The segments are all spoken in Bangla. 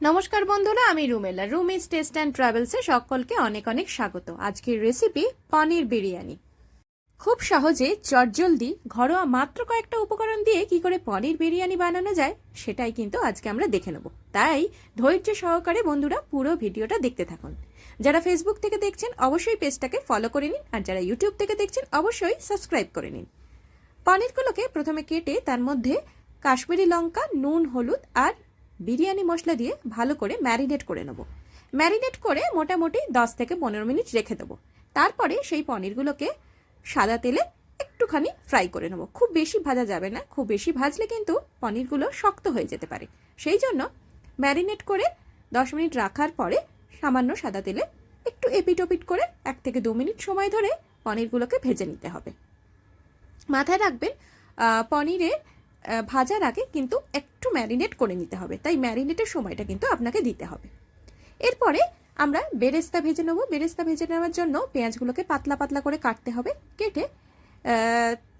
নমস্কার বন্ধুরা, আমি রুমেলা। রুমিস টেস্ট অ্যান্ড ট্রাভেলসে সকলকে অনেক অনেক স্বাগত। আজকের রেসিপি, পনির বিরিয়ানি। খুব সহজে, চটজলদি, ঘরোয়া মাত্র কয়েকটা উপকরণ দিয়ে কি করে পনির বিরিয়ানি বানানো যায়, সেটাই কিন্তু আজকে আমরা দেখে নেব। তাই, ধৈর্য সহকারে বন্ধুরা পুরো ভিডিওটা দেখতে থাকুন। যারা ফেসবুক থেকে দেখছেন, অবশ্যই পেজটাকে ফলো করে নিন, আর যারা ইউটিউব থেকে দেখছেন, অবশ্যই সাবস্ক্রাইব করে নিন। পনিরগুলোকে প্রথমে কেটে তার মধ্যে কাশ্মীরি লঙ্কা, নুন, হলুদ, আর বিরিয়ানি মশলা দিয়ে ভালো করে ম্যারিনেট করে নেব। ম্যারিনেট করে মোটামুটি দশ থেকে পনেরো মিনিট রেখে দেবো। তারপরে সেই পনিরগুলোকে সাদা তেলে একটুখানি ফ্রাই করে নেব। খুব বেশি ভাজা যাবে না, খুব বেশি ভাজলে কিন্তু পনিরগুলো শক্ত হয়ে যেতে পারে। সেই জন্য ম্যারিনেট করে দশ মিনিট রাখার পরে সামান্য সাদা তেলে একটু এপিট ওপিট করে এক থেকে দু মিনিট সময় ধরে পনিরগুলোকে ভেজে নিতে হবে। মাথায় রাখবেন পনিরের ভাজার আগে কিন্তু একটু ম্যারিনেট করে নিতে হবে। তাই ম্যারিনেটের সময়টা কিন্তু আপনাকে দিতে হবে। এরপরে আমরা বেরেস্তা ভেজে নেব। বেরেস্তা ভেজে নেওয়ার জন্য পেঁয়াজগুলোকে পাতলা পাতলা করে কাটতে হবে। কেটে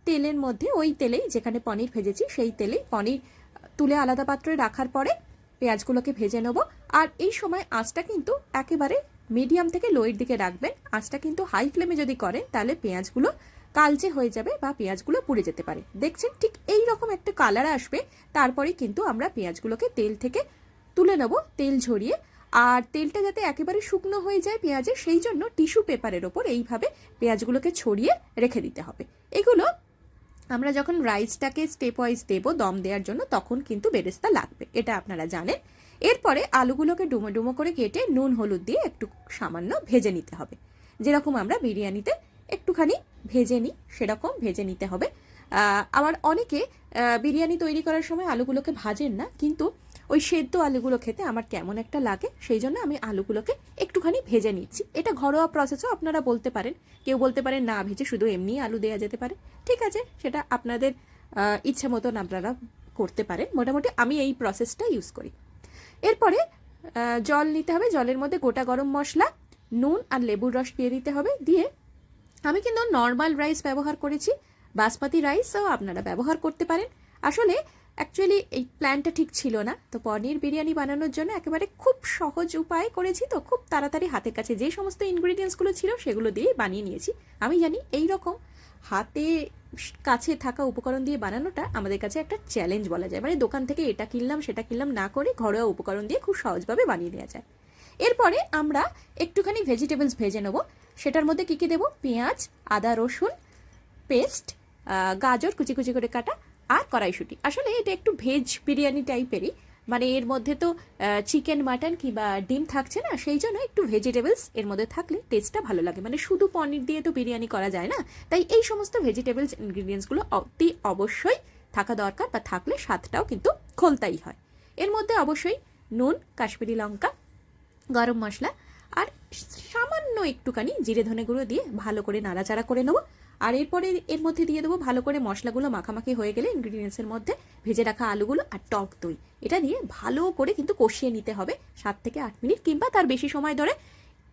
তেলের মধ্যে ওই তেলেই যেখানে পনির ভেজেছি সেই তেলেই পনির তুলে আলাদা পাত্রে রাখার পরে পেঁয়াজগুলোকে ভেজে নেব। আর এই সময় আঁচটা কিন্তু একেবারে মিডিয়াম থেকে লোয়ের দিকে রাখবেন। আঁচটা কিন্তু হাই ফ্লেমে যদি করেন তাহলে পেঁয়াজগুলো কালচে হয়ে যাবে বা পেঁয়াজগুলো পুড়ে যেতে পারে। দেখছেন, ঠিক এই রকম একটা কালার আসবে। তারপরে কিন্তু আমরা পেঁয়াজগুলোকে তেল থেকে তুলে নেব, তেল ঝরিয়ে। আর তেলটা যাতে একেবারে শুকনো হয়ে যায় পেঁয়াজের, সেই জন্য টিস্যু পেপারের ওপর এইভাবে পেঁয়াজগুলোকে ছড়িয়ে রেখে দিতে হবে। এগুলো আমরা যখন রাইসটাকে স্টেপ ওয়াইজ দেবো দম দেওয়ার জন্য, তখন কিন্তু বেরেস্তা লাগবে, এটা আপনারা জানেন। এরপরে আলুগুলোকে ডুমো ডুমো করে কেটে নুন, হলুদ দিয়ে একটু সামান্য ভেজে নিতে হবে। যেরকম আমরা বিরিয়ানিতে একটুখানি ভেজে নিই, সেরকম ভেজে নিতে হবে। আবার অনেকে বিরিয়ানি তৈরি করার সময় আলুগুলোকে ভাজেন না, কিন্তু ওই সেদ্ধ আলুগুলো খেতে আমার কেমন একটা লাগে, সেই জন্য আমি আলুগুলোকে একটুখানি ভেজে নিচ্ছি। এটা ঘরোয়া প্রসেসও আপনারা বলতে পারেন। কেউ বলতে পারেন, না, ভেজে শুধু এমনি আলু দেওয়া যেতে পারে। ঠিক আছে, সেটা আপনাদের ইচ্ছে মতন আপনারা করতে পারেন। মোটামুটি আমি এই প্রসেসটা ইউজ করি। এরপরে জল নিতে হবে। জলের মধ্যে গোটা গরম মশলা, নুন আর লেবুর রস দিয়ে দিতে হবে। দিয়ে আমি কিন্তু নর্মাল রাইস ব্যবহার করেছি বাসমতি রাইসও আপনারা ব্যবহার করতে পারেন। আসলে অ্যাকচুয়ালি এই প্ল্যানটা ঠিক ছিল না। তো পনির বিরিয়ানি বানানোর জন্য একেবারে খুব সহজ উপায় করেছি। তো খুব তাড়াতাড়ি হাতের কাছে যে সমস্ত ইনগ্রিডিয়েন্টসগুলো ছিল সেগুলো দিয়েই বানিয়ে নিয়েছি। আমি জানি এই রকম হাতে কাছে থাকা উপকরণ দিয়ে বানানোটা আমাদের কাছে একটা চ্যালেঞ্জ বলা যায়। মানে দোকান থেকে এটা কিনলাম, সেটা কিনলাম না করে ঘরোয়া উপকরণ দিয়ে খুব সহজভাবে বানিয়ে নেওয়া যায়। এরপরে আমরা একটুখানি ভেজিটেবলস ভেজে নেব। সেটার মধ্যে কী কী দেবো? পেঁয়াজ, আদা, রসুন, পেস্ট গাজর, কুচি কুচি করে কাটা আর কড়াইশুঁটি। আসলে এটা একটু ভেজ বিরিয়ানি টাইপেরই। মানে এর মধ্যে তো চিকেন, মাটন কিংবা ডিম থাকছে না, সেই জন্য একটু ভেজিটেবলস এর মধ্যে থাকলে টেস্টটা ভালো লাগে। মানে শুধু পনির দিয়ে তো বিরিয়ানি করা যায় না, তাই এই সমস্ত ভেজিটেবলস ইনগ্রিডিয়েন্টসগুলো অতি অবশ্যই থাকা দরকার বা থাকলে স্বাদটাও কিন্তু খোলতাই হয়। এর মধ্যে অবশ্যই নুন, কাশ্মীরি লঙ্কা, গরম মশলা আর সামান্য একটুখানি জিরে ধনে গুঁড়ো দিয়ে ভালো করে নাড়াচাড়া করে নেব। আর এরপরে এর মধ্যে দিয়ে দেবো ভালো করে মশলাগুলো মাখামাখি হয়ে গেলে ইনগ্রিডিয়েন্টসের মধ্যে ভেজে রাখা আলুগুলো আর টক দই। এটা দিয়ে ভালো করে কিন্তু কষিয়ে নিতে হবে সাত থেকে আট মিনিট কিংবা তার বেশি সময় ধরে।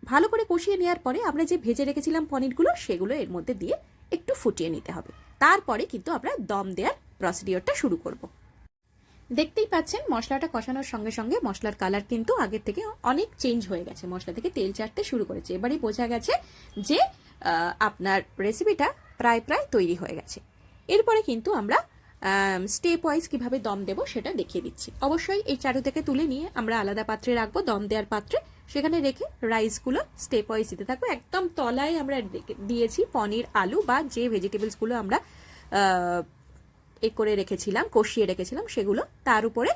ভালো করে কষিয়ে নেওয়ার পরে আমরা যে ভেজে রেখেছিলাম পনিরগুলো সেগুলো এর মধ্যে দিয়ে একটু ফুটিয়ে নিতে হবে। তারপরে কিন্তু আমরা দম দেওয়ার প্রসিডিওরটা শুরু করব। দেখতেই পাচ্ছেন, মশলাটা কষানোর সঙ্গে সঙ্গে মশলার কালার কিন্তু আগের থেকে অনেক চেঞ্জ হয়ে গেছে। মশলা থেকে তেল চাটতে শুরু করেছে। এবারেই বোঝা গেছে যে আপনার রেসিপিটা প্রায় প্রায় তৈরি হয়ে গেছে। এরপরে কিন্তু আমরা স্টেপ ওয়াইজ কীভাবে দম দেবো সেটা দেখিয়ে দিচ্ছি। অবশ্যই এই চারু থেকে তুলে নিয়ে আমরা আলাদা পাত্রে রাখব দম দেওয়ার পাত্রে। সেখানে রেখে রাইসগুলো স্টেপ ওয়াইজ দিতে থাকব। একদম তলায় আমরা দিয়েছি পনির, আলু বা যে ভেজিটেবলসগুলো আমরা এ করে রেখেছিলাম, কষিয়ে রেখেছিলাম, সেগুলো তার উপরে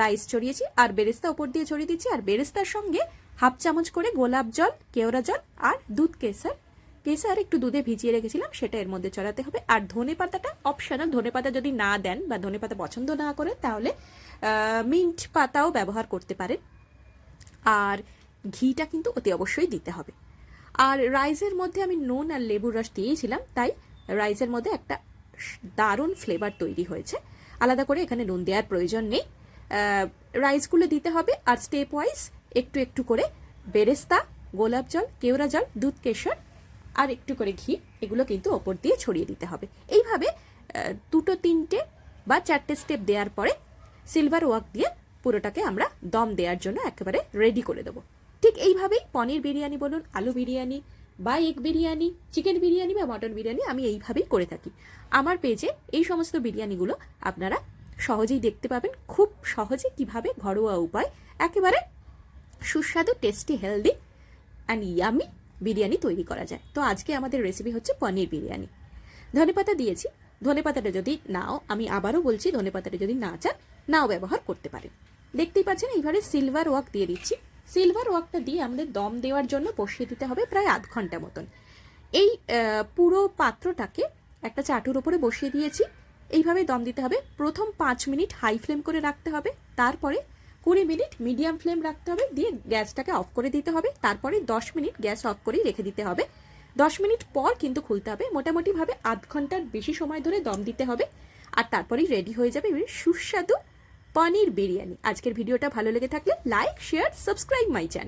রাইস ছড়িয়েছি আর বেরেস্তা উপর দিয়ে ছড়িয়ে দিচ্ছি। আর বেরেস্তার সঙ্গে হাফ চামচ করে গোলাপ জল, কেওড়া জল আর দুধ কেসার কেসার একটু দুধে ভিজিয়ে রেখেছিলাম, সেটা এর মধ্যে চড়াতে হবে। আর ধনে পাতাটা অপশনাল ধনে পাতা যদি না দেন বা ধনে পাতা পছন্দ না করে, তাহলে মিন্ট পাতাও ব্যবহার করতে পারেন। আর ঘিটা কিন্তু অতি অবশ্যই দিতে হবে। আর রাইসের মধ্যে আমি নুন আর লেবুর রস দিয়েছিলাম, তাই রাইসের মধ্যে একটা দারুণ ফ্লেভার তৈরি হয়েছে। আলাদা করে এখানে নুন দেওয়ার প্রয়োজন নেই। রাইসগুলো দিতে হবে আর স্টেপ ওয়াইজ একটু একটু করে বেরেস্তা, গোলাপ জল, কেওড়া জল, দুধ কেশর আর একটু করে ঘি, এগুলো কিন্তু ওপর দিয়ে ছড়িয়ে দিতে হবে। এইভাবে দুটো, তিনটে বা চারটে স্টেপ দেওয়ার পরে সিলভার ওয়াক দিয়ে পুরোটাকে আমরা দম দেওয়ার জন্য একেবারে রেডি করে দেবো। ঠিক এইভাবেই পনির বিরিয়ানি বলুন, আলু বিরিয়ানি বা এগ বিরিয়ানি, চিকেন বিরিয়ানি বা মটন বিরিয়ানি আমি এইভাবেই করে থাকি। আমার পেজে এই সমস্ত বিরিয়ানিগুলো আপনারা সহজেই দেখতে পাবেন। খুব সহজে কীভাবে ঘরোয়া উপায়, একেবারে সুস্বাদু tasty healthy and yummy biryani তৈরি করা যায়। তো আজকে আমাদের রেসিপি হচ্ছে পনির বিরিয়ানি। ধনেপাতা দিয়েছি। ধনেপাতাটা যদি নাও, আমি আবারও বলছি ধনেপাতাটা যদি না চান, নাও ব্যবহার করতে পারেন। দেখতেই পাচ্ছেন এইভাবে সিলভার ওয়াক দিয়ে দিচ্ছি। সিলভার ওয়াকটা দিয়ে আমাদের দম দেওয়ার জন্য বসিয়ে দিতে হবে প্রায় আধ ঘণ্টা মতন। এই পুরো পাত্রটাকে একটা চাটুর ওপরে বসিয়ে দিয়েছি। এইভাবে দম দিতে হবে। প্রথম পাঁচ মিনিট হাই ফ্লেম করে রাখতে হবে। তারপরে কুড়ি মিনিট মিডিয়াম ফ্লেম রাখতে হবে। দিয়ে গ্যাসটাকে অফ করে দিতে হবে। তারপরে দশ মিনিট গ্যাস অফ করেই রেখে দিতে হবে। দশ মিনিট পর কিন্তু খুলতে হবে। মোটামুটিভাবে আধ ঘণ্টার বেশি সময় ধরে দম দিতে হবে। আর তারপরেই রেডি হয়ে যাবে। সুস্বাদু পনির বিরিয়ানি। আজকের ভিডিওটা ভালো লেগে থাকলে like share subscribe my channel